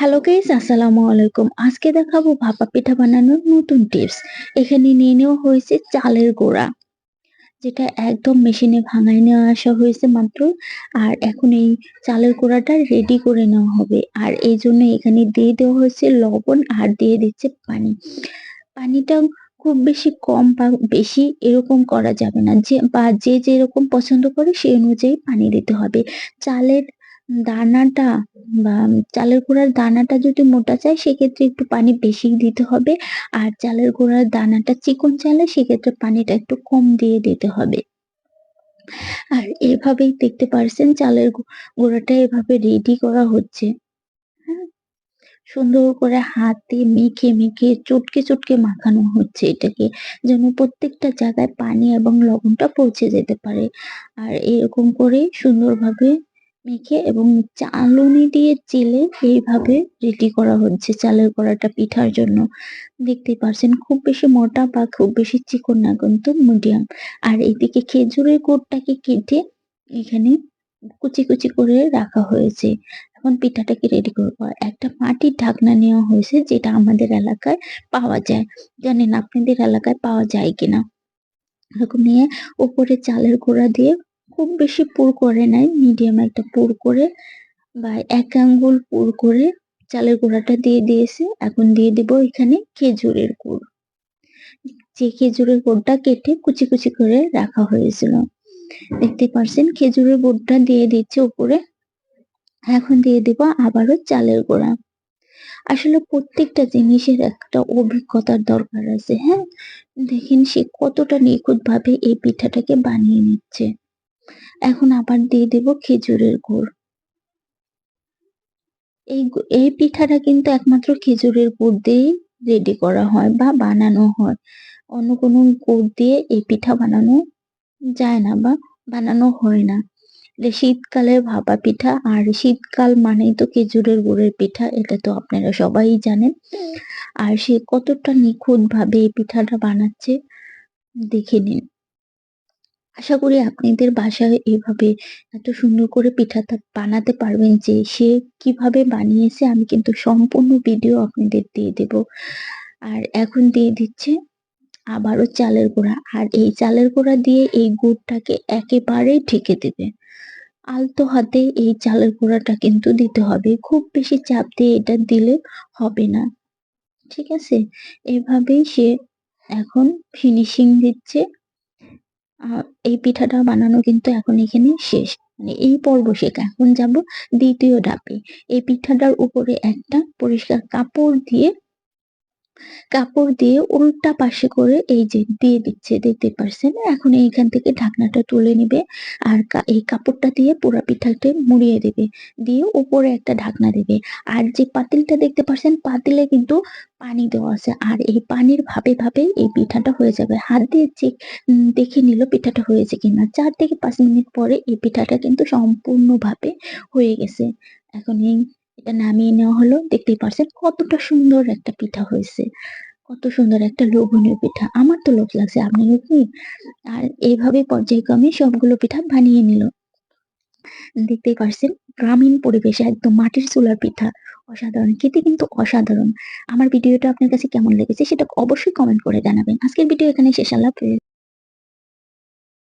Hello guys আসসালামু আলাইকুম আজকে দেখাবো ভাপা পিঠা বানানোর নতুন টিপস এখানে নিয়ে নেওয়া হয়েছে চালের গোড়া, যেটা একদম মেশিনে ভাঙায় নেওয়া আসা হয়েছে মাত্র। আর এখন এই চালের গোড়াটা রেডি করে নেওয়া হবে। আর এই জন্য এখানে দিয়ে দেওয়া হয়েছে লবণ আর দিয়ে দিচ্ছে পানি। পানিটা খুব বেশি কম বা বেশি এরকম করা যাবে না। যে বা যে যেরকম পছন্দ করে সেই অনুযায়ী পানি দিতে হবে। চালের দানাটা বা চালের গুঁড়ার দানাটা যদি মোটা চাই, সেক্ষেত্রে একটু পানি বেশি দিতে হবে। আর চালের গুঁড়ার দানাটা চিকন চালে সেক্ষেত্রে পানিটা একটু কম দিয়ে দিতে হবে। আর এভাবেই দেখতে পারছেন, চালের গুঁড়াটা এভাবে রেডি করা হচ্ছে। হ্যাঁ? সুন্দর করে হাতে মেখে মেখে, চটকে চটকে মাখানো হচ্ছে এটাকে, যেন প্রত্যেকটা জায়গায় পানি এবং লবণটা পৌঁছে যেতে পারে। আর এরকম করে সুন্দরভাবে মেখে এবং চালুনি দিয়ে চেলে এইভাবে রেডি করা হচ্ছে, চালের বড়াটা পিঠার জন্য। দেখতেই পারছেন, খুব বেশি মোটা বা খুব বেশি চিকন না, কিন্তু মিডিয়াম। আর এদিকে খেজুরের গুড়টাকে কেটে এখানে কুচি কুচি করে রাখা হয়েছে। এখন পিঠাটাকে রেডি করব। একটা মাটির ঢাকনা নেওয়া হয়েছে, যেটা আমাদের এলাকায় পাওয়া যায়। জানেন, আপনাদের এলাকায় পাওয়া যায় কিনা? এরকম নিয়ে উপরে চালের গুঁড়া দিয়ে খুব বেশি পুর করে নাই মিডিয়াম একটা পুর করে বা এক আঙ্গুল পুর করে চালের গুঁড়াটা দিয়ে দিয়েছে, এখন দিয়ে দিব এখানে খেজুরের গুড়। যে খেজুরের গুড়টা কেটে কুচি কুচি করে রাখা হয়েছিল। দেখতে পারছেন খেজুরের গুড়টা দিয়ে দিচ্ছে উপরে, এখন দিয়ে দিব আবারও চালের গুঁড়া। আসলে প্রত্যেকটা জিনিসের একটা অভিজ্ঞতার দরকার আছে হ্যাঁ? দেখেন সে কতটা নিখুঁত ভাবে এই পিঠাটাকে বানিয়ে নিচ্ছে। এখন আবার দিয়ে দেব খেজুরের গুড়। এই এই পিঠাটা কিন্তু একমাত্র খেজুরের গুড় দিয়েই রেডি করা হয় বা বানানো হয়। অন্য কোনো গুড় দিয়ে এই পিঠা বানানো যায় না বা বানানো হয় না। এটা শীতকালের ভাপা পিঠা, আর শীতকাল মানেই তো খেজুরের গুড়ের পিঠা, এটা তো আপনারা সবাই জানেন। আর সে কতটা নিখুঁত ভাবে এই পিঠাটা বানাচ্ছে, দেখে নিন। আশা করি আপনাদের বাসায় এভাবে এত সুন্দর করে পিঠাটা বানাতে পারবেন যে সে কীভাবে বানিয়েছে, আমি কিন্তু সম্পূর্ণ ভিডিও আপনাদের দিয়ে দেব। আর এখন দিয়ে দিচ্ছে আবারও চালের গুঁড়া। আর এই চালের গুঁড়া দিয়ে এই গুড়টাকে একেবারেই ঢেকে দেবে। আলতো হাতে এই চালের গুঁড়াটা কিন্তু দিতে হবে। খুব বেশি চাপ দিয়ে এটা দিলে হবে না। ঠিক আছে? এভাবেই সে এখন ফিনিশিং দিচ্ছে। আহ, এই পিঠাটা বানানো কিন্তু এখন এখানে শেষ। মানে এই পর্ব শেখ এখন যাব দ্বিতীয় ধাপে। এই পিঠাটার উপরে একটা পরিষ্কার কাপড় দিয়ে কাপড় দিয়ে উল্টা পাশে করে এই যে দিয়ে দিচ্ছে, দেখতে পারছেন? এখন এইখান থেকে ঢাকনাটা তুলে নেবে আর এই কাপড়টা দিয়ে পুরা পিঠাটা মুড়িয়ে দেবে, দিয়ে উপরে একটা ঢাকনা দেবে। আর যে পাতিলটা দেখতে পাচ্ছেন পাতিলে কিন্তু পানি দেওয়া আছে। আর এই পানির ভাবে ভাবে এই পিঠাটা হয়ে যাবে। হাত দিয়ে চেক দেখে নিল পিঠাটা হয়েছে কিনা। চার থেকে পাঁচ মিনিট পরে এই পিঠাটা কিন্তু সম্পূর্ণভাবে হয়ে গেছে। এখন এই এটা নামিয়ে নেওয়া হলো। দেখতেই পারছেন কতটা সুন্দর একটা পিঠা হয়েছে। কত সুন্দর একটা লোভনীয় পিঠা। আমার তো লোভ লাগছে, আপনারও কি? আর এইভাবে পর্যায়ক্রমে সবগুলো পিঠা বানিয়ে নিল। দেখতেই পারছেন গ্রামীণ পরিবেশে একদম মাটির চুলার পিঠা। অসাধারণ, খেতে কিন্তু অসাধারণ। আমার ভিডিওটা আপনার কাছে কেমন লেগেছে সেটা অবশ্যই কমেন্ট করে জানাবেন। আজকের ভিডিও এখানে শেষ হাফেজ।